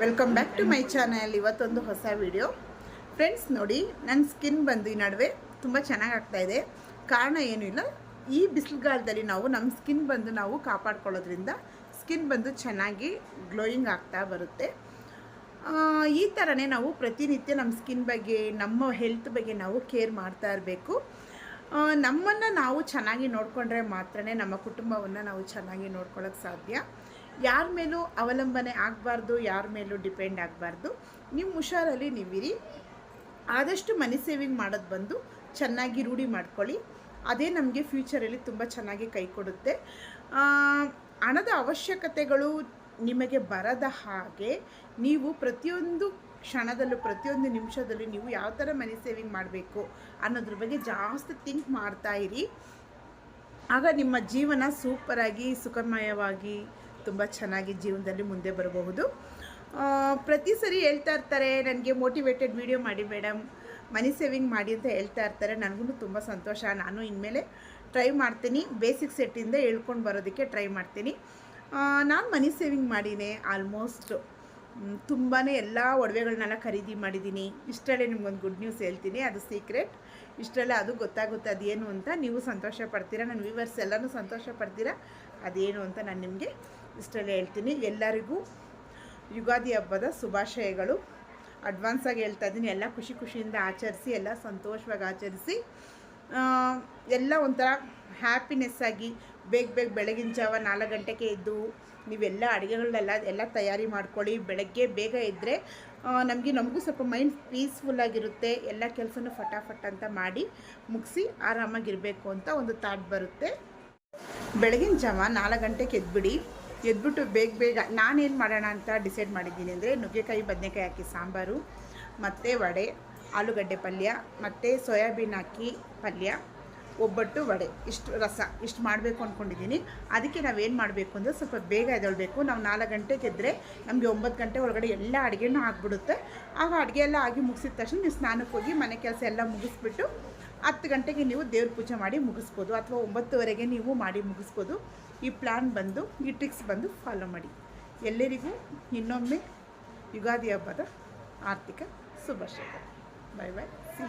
Welcome back to my channel ಇವತ್ತೊಂದು ಹೊಸ video friends ನೋಡಿ ನನ್ನ ಸ್ಕಿನ್ ಬಂದು ಈ ನಡುವೆ ತುಂಬ ಚೆನ್ನಾಗಿ ಇದೆ. ಕಾರಣ ಏನೂ ಇಲ್ಲ, ಈ ಬಿಸಿಲುಗಾಲದಲ್ಲಿ ನಾವು ನಮ್ಮ ಸ್ಕಿನ್ ಬಂದು ನಾವು ಕಾಪಾಡ್ಕೊಳ್ಳೋದ್ರಿಂದ ಸ್ಕಿನ್ ಬಂದು ಚೆನ್ನಾಗಿ ಗ್ಲೋಯಿಂಗ್ ಆಗ್ತಾ ಬರುತ್ತೆ. ಈ ಥರನೇ ನಾವು ಪ್ರತಿನಿತ್ಯ ನಮ್ಮ ಸ್ಕಿನ್ ಬಗ್ಗೆ, ನಮ್ಮ ಹೆಲ್ತ್ ಬಗ್ಗೆ ನಾವು ಕೇರ್ ಮಾಡ್ತಾ ಇರಬೇಕು. ನಮ್ಮನ್ನು ನಾವು ಚೆನ್ನಾಗಿ ನೋಡಿಕೊಂಡ್ರೆ ಮಾತ್ರ ನಮ್ಮ ಕುಟುಂಬವನ್ನು ನಾವು ಚೆನ್ನಾಗಿ ನೋಡ್ಕೊಳ್ಳೋಕ್ಕೆ ಸಾಧ್ಯ. ಯಾರ ಮೇಲೂ ಅವಲಂಬನೆ ಆಗಬಾರ್ದು, ಯಾರ ಮೇಲೂ ಡಿಪೆಂಡ್ ಆಗಬಾರ್ದು, ನೀವು ಹುಷಾರಲ್ಲಿ ನೀವಿರಿ. ಆದಷ್ಟು ಮನಿ ಸೇವಿಂಗ್ ಮಾಡೋದು ಬಂದು ಚೆನ್ನಾಗಿ ರೂಢಿ ಮಾಡ್ಕೊಳ್ಳಿ. ಅದೇ ನಮಗೆ ಫ್ಯೂಚರಲ್ಲಿ ತುಂಬ ಚೆನ್ನಾಗಿ ಕೈ ಕೊಡುತ್ತೆ. ಹಣದ ಅವಶ್ಯಕತೆಗಳು ನಿಮಗೆ ಬರದ ಹಾಗೆ ನೀವು ಪ್ರತಿಯೊಂದು ಕ್ಷಣದಲ್ಲೂ, ಪ್ರತಿಯೊಂದು ನಿಮಿಷದಲ್ಲೂ ನೀವು ಯಾವ ಥರ ಮನಿ ಸೇವಿಂಗ್ ಮಾಡಬೇಕು ಅನ್ನೋದ್ರ ಬಗ್ಗೆ ಜಾಸ್ತಿ ಥಿಂಕ್ ಮಾಡ್ತಾ ಇರಿ. ಆಗ ನಿಮ್ಮ ಜೀವನ ಸೂಪರಾಗಿ ಸುಖಮಯವಾಗಿ ತುಂಬ ಚೆನ್ನಾಗಿ ಜೀವನದಲ್ಲಿ ಮುಂದೆ ಬರಬಹುದು. ಪ್ರತಿ ಸರಿ ಹೇಳ್ತಾ ಇರ್ತಾರೆ, ನನಗೆ ಮೋಟಿವೇಟೆಡ್ ವಿಡಿಯೋ ಮಾಡಿ ಮೇಡಮ್ ಮನಿ ಸೇವಿಂಗ್ ಮಾಡಿ ಅಂತ ಹೇಳ್ತಾ ಇರ್ತಾರೆ. ನನಗೂ ತುಂಬ ಸಂತೋಷ. ನಾನು ಇನ್ಮೇಲೆ ಟ್ರೈ ಮಾಡ್ತೀನಿ. ಬೇಸಿಕ್ ಸೆಟ್ಟಿಂದ ಹೇಳ್ಕೊಂಡು ಬರೋದಕ್ಕೆ ಟ್ರೈ ಮಾಡ್ತೀನಿ. ನಾನು ಮನಿ ಸೇವಿಂಗ್ ಮಾಡೀನಿ ಆಲ್ಮೋಸ್ಟ್ ತುಂಬಾ ಎಲ್ಲ ಒಡವೆಗಳನ್ನೆಲ್ಲ ಖರೀದಿ ಮಾಡಿದ್ದೀನಿ. ಇಷ್ಟರಲ್ಲೇ ನಿಮ್ಗೊಂದು ಗುಡ್ ನ್ಯೂಸ್ ಹೇಳ್ತೀನಿ. ಅದು ಸೀಕ್ರೆಟ್ ಇಷ್ಟರಲ್ಲೇ ಅದು ಗೊತ್ತಾಗುತ್ತೆ, ಅದೇನು ಅಂತ ನೀವು ಸಂತೋಷ ಪಡ್ತೀರಾ? ನನ್ನ ವ್ಯೂವರ್ಸ್ ಎಲ್ಲನೂ ಸಂತೋಷ ಪಡ್ತೀರಾ? ಅದೇನು ಅಂತ ನಾನು ನಿಮಗೆ ಇಷ್ಟರಲ್ಲೇ ಹೇಳ್ತೀನಿ. ಎಲ್ಲರಿಗೂ ಯುಗಾದಿ ಹಬ್ಬದ ಶುಭಾಶಯಗಳು. ಅಡ್ವಾನ್ಸಾಗಿ ಹೇಳ್ತಾ ಇದ್ದೀನಿ. ಎಲ್ಲ ಖುಷಿ ಖುಷಿಯಿಂದ ಆಚರಿಸಿ, ಎಲ್ಲ ಸಂತೋಷವಾಗಿ ಆಚರಿಸಿ ಎಲ್ಲ ಒಂಥರ ಹ್ಯಾಪಿನೆಸ್ ಆಗಿ ಬೇಗ ಬೇಗ ಬೆಳಗಿನ ಜಾವ ನಾಲ್ಕು ಗಂಟೆಗೆ ಎದ್ದು ನೀವೆಲ್ಲ ಅಡುಗೆಗಳನ್ನೆಲ್ಲ ಎಲ್ಲ ತಯಾರಿ ಮಾಡ್ಕೊಳ್ಳಿ. ಬೆಳಗ್ಗೆ ಬೇಗ ಇದ್ದರೆ ನಮಗೆ ನಮಗೂ ಸ್ವಲ್ಪ ಮೈಂಡ್ ಪೀಸ್ಫುಲ್ಲಾಗಿರುತ್ತೆ ಎಲ್ಲ ಕೆಲಸನೂ ಫಟಾಫಟ್ ಅಂತ ಮಾಡಿ ಮುಗಿಸಿ ಆರಾಮಾಗಿರಬೇಕು ಅಂತ ಒಂದು ಥಾಟ್ ಬರುತ್ತೆ. ಬೆಳಗಿನ ಜಾವ ನಾಲ್ಕು ಗಂಟೆಗೆ ಎದ್ಬಿಡಿ. ಎದ್ಬಿಟ್ಟು ಬೇಗ ಬೇಗ ನಾನೇನು ಮಾಡೋಣ ಅಂತ ಡಿಸೈಡ್ ಮಾಡಿದ್ದೀನಿ ಅಂದರೆ ನುಗ್ಗೆಕಾಯಿ, ಬದನೆಕಾಯಿ ಹಾಕಿ ಸಾಂಬಾರು, ಮತ್ತು ವಡೆ, ಆಲೂಗಡ್ಡೆ ಪಲ್ಯ, ಮತ್ತು ಸೋಯಾಬೀನ್ ಹಾಕಿ ಪಲ್ಯ. ಒಬ್ಬಟ್ಟು ವಡೆ. ಇಷ್ಟು ರಸ. ಇಷ್ಟು ಮಾಡಬೇಕು ಅಂದ್ಕೊಂಡಿದ್ದೀನಿ ಅದಕ್ಕೆ ನಾವೇನು ಮಾಡಬೇಕು ಅಂದರೆ ಸ್ವಲ್ಪ ಬೇಗ ಎದೊಳ್ಬೇಕು ನಾವು ನಾಲ್ಕು ಗಂಟೆಗೆ ಎದ್ದರೆ ನಮಗೆ ಒಂಬತ್ತು ಗಂಟೆ ಒಳಗಡೆ ಎಲ್ಲ ಅಡುಗೆನೂ ಆಗಿಬಿಡುತ್ತೆ. ಆಗ ಅಡುಗೆ ಎಲ್ಲ ಆಗಿ ಮುಗಿಸಿದ ತಕ್ಷಣ ನೀವು ಸ್ನಾನಕ್ಕೆ ಹೋಗಿ ಮನೆ ಕೆಲಸ ಎಲ್ಲ ಮುಗಿಸ್ಬಿಟ್ಟು ಹತ್ತು ಗಂಟೆಗೆ ನೀವು ದೇವ್ರ ಪೂಜೆ ಮಾಡಿ ಮುಗಿಸ್ಬೋದು. ಅಥವಾ ಒಂಬತ್ತುವರೆಗೆ ನೀವು ಮಾಡಿ ಮುಗಿಸ್ಬೋದು. ಈ ಪ್ಲ್ಯಾನ್ ಬಂದು, ಈ ಟ್ರಿಕ್ಸ್ ಬಂದು ಫಾಲೋ ಮಾಡಿ. ಎಲ್ಲರಿಗೂ ಇನ್ನೊಮ್ಮೆ ಯುಗಾದಿ ಹಬ್ಬದ ಆರ್ಥಿಕ ಶುಭಾಶಯ ಬಾಯ್ ಬಾಯ್ ಸಿ